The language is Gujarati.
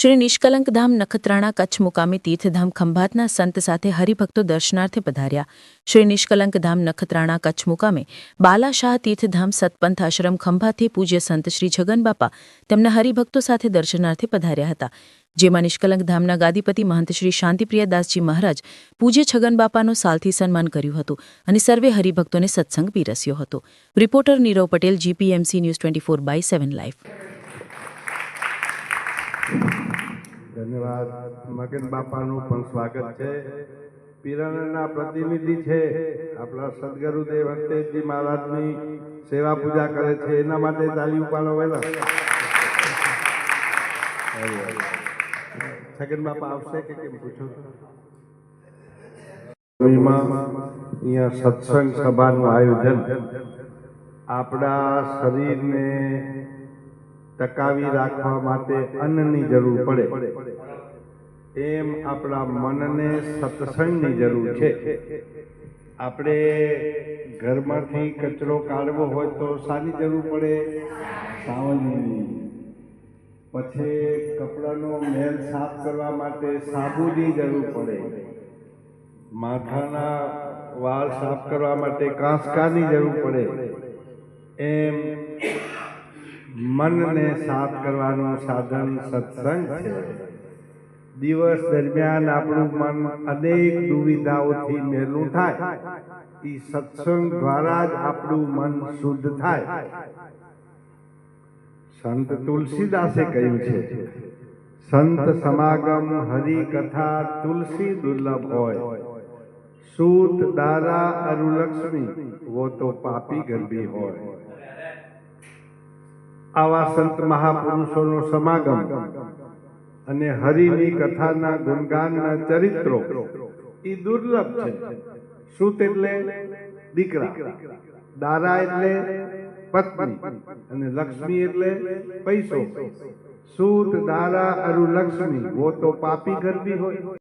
Shri Nishkalank Dham Nakhatrana Kutch મુકામે તીર્થધામ ખંભાતના સંત સાથે હરિભક્તો દર્શનાર્થે પધાર્યા. શ્રી નિષ્કલંક ધામ નખત્રાણા કચ્છ મુકામે બાલાશાહ તીર્થધામ સતપંથ આશ્રમ ખંભાતથી પૂજ્ય સંત શ્રી છગનબાપા તેમના હરિભક્તો સાથે દર્શનાર્થે પધાર્યા હતા. જેમાં નિષ્કલંક ધામના ગાદીપતિ મહંત શ્રી શાંતિપ્રિયદાસજી મહારાજ પૂજ્ય છગનબાપાનો સાલથી સન્માન કર્યું હતું અને સર્વે હરિભક્તોને સત્સંગ પીરસ્યો હતો. Reporter Nirav Patel, GPMC news twenty four by seven live. ધન્યવાદ. મગન બાપાનું પણ સ્વાગત છે. પીરણના પ્રતિનિધિ છે આપણા સદગુરુદેવ અંતેજી મહારાજની સેવા પૂજા કરે છે. એના માટે તાલી ઉપાડો વહેલા. છગન બાપા આવશે કે કેમ પૂછો? અહીંયા સત્સંગ સભાનું આયોજન. આપણા શરીરને ટકાવી રાખવા માટે અન્નની જરૂર પડે. એમ આપણા મનને સત્સંગની જરૂર છે. આપણે ઘરમાંથી કચરો કાઢવો હોય તો સાની જરૂર પડે? સાવનની પછી કપડાનો મેલ સાફ કરવા માટે સાબુની જરૂર પડે. માથાના વાળ સાફ કરવા માટે કાંસકાની જરૂર પડે. એમ મનને સાફ કરવાનું સાધન સત્સંગ છે. દિવસ દરમિયાન આપણું મન અનેક દુવિધાઓથી મેલું થાય. એ સત્સંગ દ્વારા જ આપણું મન શુદ્ધ થાય. સંત તુલસીદાસે કહ્યું છે, સંત સમાગમ હરિ કથા તુલસી દુર્લભ હોય. સૂત, દારા, અરુલક્ષ્મી, વો તો પાપી ગરબી હોય. આવા સંત મહાપુરુષોનો સમાગમ અને હરિની કથાના ગુણગાનના ચરિત્રો એ દુર્લભ છે. સુત એટલે દીકરા, દારા એટલે પત્ની અને લક્ષ્મી એટલે પૈસો. સૂત, દારા અરુ લક્ષ્મી, વો તો પાપી ગરબી હોય.